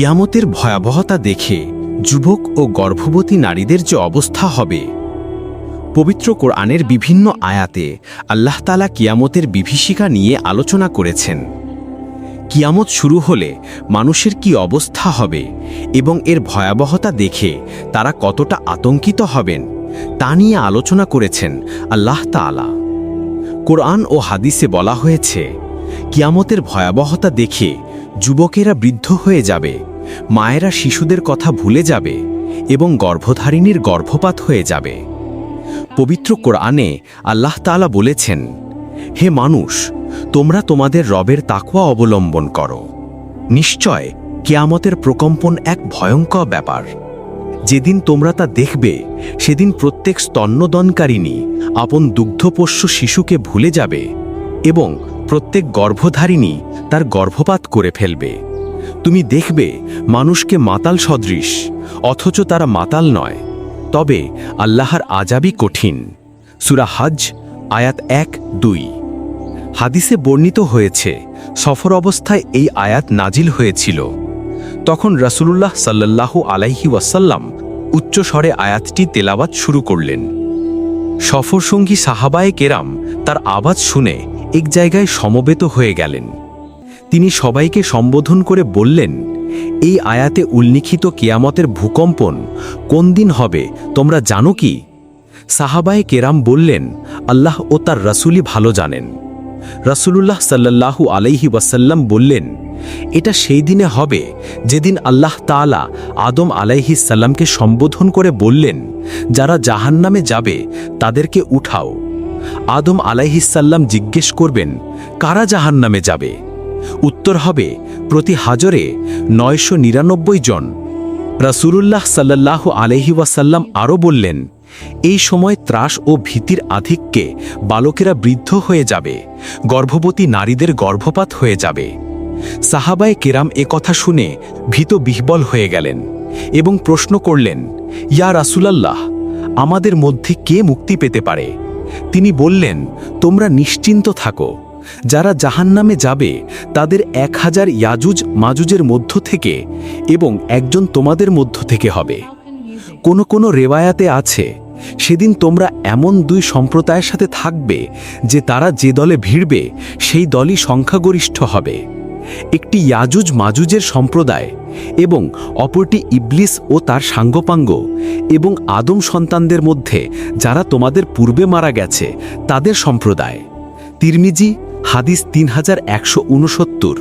কিয়ামতের ভয়াবহতা দেখে যুবক ও গর্ভবতী নারীদের যে অবস্থা হবে। পবিত্র কোরআনের বিভিন্ন আয়াতে আল্লাহ তালা কিয়ামতের বিভীষিকা নিয়ে আলোচনা করেছেন। কিয়ামত শুরু হলে মানুষের কি অবস্থা হবে এবং এর ভয়াবহতা দেখে তারা কতটা আতঙ্কিত হবেন, তা নিয়ে আলোচনা করেছেন আল্লাহ তাআলা। কোরআন ও হাদিসে বলা হয়েছে, কিয়ামতের ভয়াবহতা দেখে যুবকেরা বৃদ্ধ হয়ে যাবে মায়েরা শিশুদের কথা ভুলে যাবে এবং গর্ভধারিণীর গর্ভপাত হয়ে যাবে। পবিত্র কোরআনে আল্লাহ তাআলা বলেছেন, হে মানুষ, তোমরা তোমাদের রবের তাকওয়া অবলম্বন করো। নিশ্চয় কেয়ামতের প্রকম্পন এক ভয়ঙ্কর ব্যাপার। যেদিন তোমরা তা দেখবে, সেদিন প্রত্যেক স্তন্যদনকারিণী আপন দুগ্ধপোষ্য শিশুকে ভুলে যাবে এবং প্রত্যেক গর্ভধারিণী তার গর্ভপাত করে ফেলবে। তুমি দেখবে মানুষকে মাতাল সদৃশ, অথচ তারা মাতাল নয়। তবে আল্লাহর আজাবই কঠিন। সুরা হজ, আয়াত এক, দুই। হাদিসে বর্ণিত হয়েছে, সফর অবস্থায় এই আয়াত নাজিল হয়েছিল। তখন রাসূলুল্লাহ সাল্লাল্লাহু আলাইহি ওয়াসাল্লাম উচ্চস্বরে আয়াতটি তেলাওয়াত শুরু করলেন। সফরসঙ্গী সাহাবায়ে কেরাম তার আওয়াজ শুনে এক জায়গায় সমবেত হয়ে গেলেন। তিনি সবাইকে সম্বোধন করে বললেন, এই আয়াতে উল্লিখিত কেয়ামতের ভূকম্পন কোন দিন হবে তোমরা জানো কি? সাহাবায়ে কেরাম বললেন, আল্লাহ ও তার রাসূলই ভালো জানেন। রাসূলুল্লাহ সাল্লাল্লাহু আলাইহি ওয়াসাল্লাম বললেন, এটা সেই দিনে হবে যেদিন আল্লাহ তাআলা আদম আলাইহি সাল্লামকে সম্বোধন করে বললেন, যারা জাহান্নামে যাবে তাদেরকে উঠাও। আদম আলাইহিসাল্লাম জিজ্ঞেস করবেন, কারা জাহান্নামে যাবে? উত্তর হবে, প্রতি হাজরে নয়শো নিরানব্বই জন। রাসূলুল্লাহ সাল্লাল্লাহু আলহি ওয়াসাল্লাম আরও বললেন, এই সময় ত্রাস ও ভীতির আধিক্যে বালকেরা বৃদ্ধ হয়ে যাবে, গর্ভবতী নারীদের গর্ভপাত হয়ে যাবে। সাহাবায় কেরাম এ কথা শুনে ভীত বিহ্বল হয়ে গেলেন এবং প্রশ্ন করলেন, ইয়া রাসূলাল্লাহ, আমাদের মধ্যে কে মুক্তি পেতে পারে? তিনি বললেন, তোমরা নিশ্চিন্ত থাকো। যারা জাহান্নামে যাবে, তাদের এক হাজার ইয়াজুজ মাজুজের মধ্য থেকে এবং একজন তোমাদের মধ্য থেকে হবে। কোনো কোনো রেওয়ায়াতে আছে, সেদিন তোমরা এমন দুই সম্প্রদায়ের সাথে থাকবে যে তারা যে দলে ভিড়বে, সেই দলই সংখ্যাগরিষ্ঠ হবে। একটি ইয়াজুজ মাজুজের সম্প্রদায় এবং অপরটি ইবলিস ও তার সাঙ্গপাঙ্গ এবং আদম সন্তানদের মধ্যে যারা তোমাদের পূর্বে মারা গেছে, তাদের সম্প্রদায়। তিরমিজি হাদিস তিন হাজার একশো উনসত্তর।